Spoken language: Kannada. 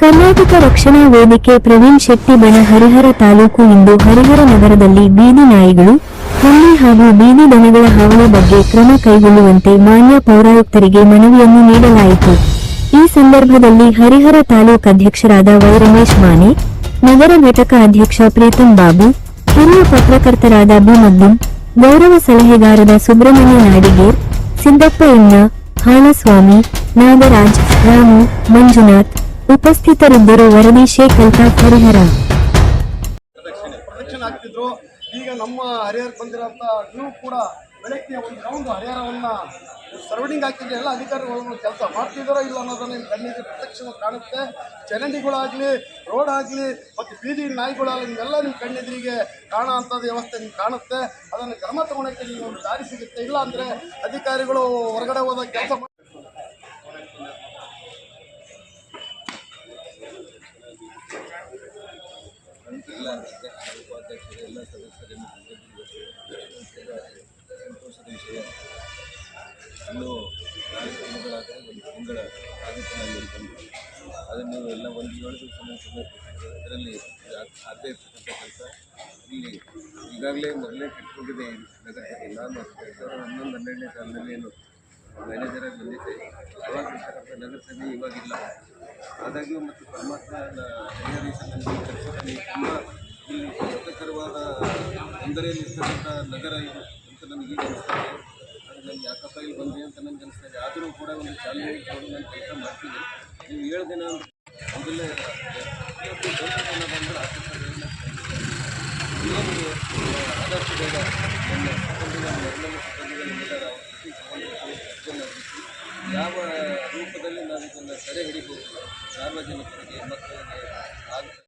ಕರ್ನಾಟಕ ರಕ್ಷಣಾ ವೇದಿಕೆ ಪ್ರವೀಣ್ ಶೆಟ್ಟಿ ಬಣ ಹರಿಹರ ತಾಲೂಕು ಇಂದು ಹರಿಹರ ನಗರದಲ್ಲಿ ಬೀದಿ ನಾಯಿಗಳು ಹಳ್ಳಿ ಹಾಗೂ ಬೀದಿ ದನಗಳ ಹಾವಳ ಬಗ್ಗೆ ಕ್ರಮ ಕೈಗೊಳ್ಳುವಂತೆ ಮಾನ್ಯ ಪೌರಾಯುಕ್ತರಿಗೆ ಮನವಿಯನ್ನು ನೀಡಲಾಯಿತು. ಈ ಸಂದರ್ಭದಲ್ಲಿ ಹರಿಹರ ತಾಲೂಕು ಅಧ್ಯಕ್ಷರಾದ ವೈ ರಮೇಶ್ ಮಾನೆ ನಗರ ಘಟಕ ಅಧ್ಯಕ್ಷ ಪ್ರೀತಂ ಬಾಬು, ಹಿರಿಯ ಪತ್ರಕರ್ತರಾದ ಬಿ ಗೌರವ ಸಲಹೆಗಾರರ ಸುಬ್ರಹ್ಮಣ್ಯ ನಾಡಿಗೇರ್, ಸಿದ್ದಪ್ಪ ಎಣ್ಣ ಹಾಲಸ್ವಾಮಿ, ನಾಗರಾಜ್, ರಾಮು, ಮಂಜುನಾಥ್ ಉಪಸ್ಥಿತರಿದ್ದರು ವರಮೇಶ್ ಹರಿಹರ ಪ್ರದಕ್ಷಿಣೆ ಈಗ ನಮ್ಮ ಹರಿಹರಕ್ಕೆ ಬಂದಿರೋಂಥ ನೀವು ಕೂಡ ಬೆಳಗ್ಗೆ ಒಂದು ರೌಂಡ್ ಹರಿಹರವನ್ನ ಸರ್ವಡಿಂಗ್ ಹಾಕಿದ್ರೆ ಎಲ್ಲ ಅಧಿಕಾರಿಗಳು ಕೆಲಸ ಮಾಡ್ತಿದ್ದಾರೋ ಇಲ್ಲ ಅನ್ನೋದನ್ನ ಕಣ್ಣಿಗೆ ಪ್ರತ್ಯಕ್ಷ ಕಾಣುತ್ತೆ. ಚರಂಡಿಗಳಾಗಲಿ ರೋಡ್ ಆಗಲಿ, ಮತ್ತು ಬೀದಿ ನಾಯಿಗಳಾಗಲಿ, ಇವೆಲ್ಲ ನಿಮ್ಮ ಕಣ್ಣೆದುರಿಗೆ ಕಾಣೋ ವ್ಯವಸ್ಥೆ ನಿಮ್ಗೆ ಕಾಣುತ್ತೆ. ಅದನ್ನು ಕ್ರಮ ತಗೊಳಕ್ಕೆ ಒಂದು ದಾರಿ ಸಿಗುತ್ತೆ. ಇಲ್ಲ ಅಂದರೆ ಅಧಿಕಾರಿಗಳು ಹೊರಗಡೆ ಹೋದಾಗ ಕೆಲಸ ಎಲ್ಲ ಸದಸ್ಯರನ್ನು ಸಂತೋಷದ ವಿಷಯ ಇನ್ನು ಒಂದು ತಿಂಗಳ ಅದನ್ನು ಎಲ್ಲ ಒಂದು ಏಳು ದಿವಸ ಅದರಲ್ಲಿ ಆಗದೇ ಇಲ್ಲಿ ಈಗಾಗಲೇ ಮೊದಲೇ ಕಟ್ಕೊಂಡಿದೆ ನಗರದಲ್ಲಿ. ನಾನು ಎರಡು ಸಾವಿರದ ಹನ್ನೊಂದು ಹನ್ನೆರಡನೇ ಸಾಲಿನಲ್ಲಿ ಏನು ಮ್ಯಾನೇಜರಾಗಿ ಬಂದಿದ್ದೆ ಅವಾಗ ನಗರಸಭೆ ಇವಾಗಿಲ್ಲ. ಆದಾಗ್ಯೂ ಮತ್ತು ಪರಮಾತ್ಮ ತೊಂದರೆಯಲ್ಲಿ ಇರ್ತಕ್ಕಂಥ ನಗರ ಇದು ಅಂತ ನನಗೆ ಈಗ ಅನಿಸ್ತಾ ಇದೆ. ಅದು ನನಗೆ ಯಾಕಪ್ಪ ಇಲ್ಲಿ ಬಂದೆ ಅಂತ ನನಗೆ ಅನಿಸ್ತಾ ಇದೆ. ಆದರೂ ಕೂಡ ಒಂದು ಚಾಲನೆ ಇಟ್ಕೊಂಡು ನಾನು ಕೆಲಸ ಮಾಡ್ತೀನಿ. ನೀವು ಏಳು ದಿನ ಮೊದಲೇ ಆದಷ್ಟು ಬೇಗ ನನ್ನ ಯಾವ ರೂಪದಲ್ಲಿ ನಾವು ಇದನ್ನು ಸೆರೆ ಹಿಡಿಬೋದು ಸಾರ್ವಜನಿಕರಿಗೆ, ಮತ್ತು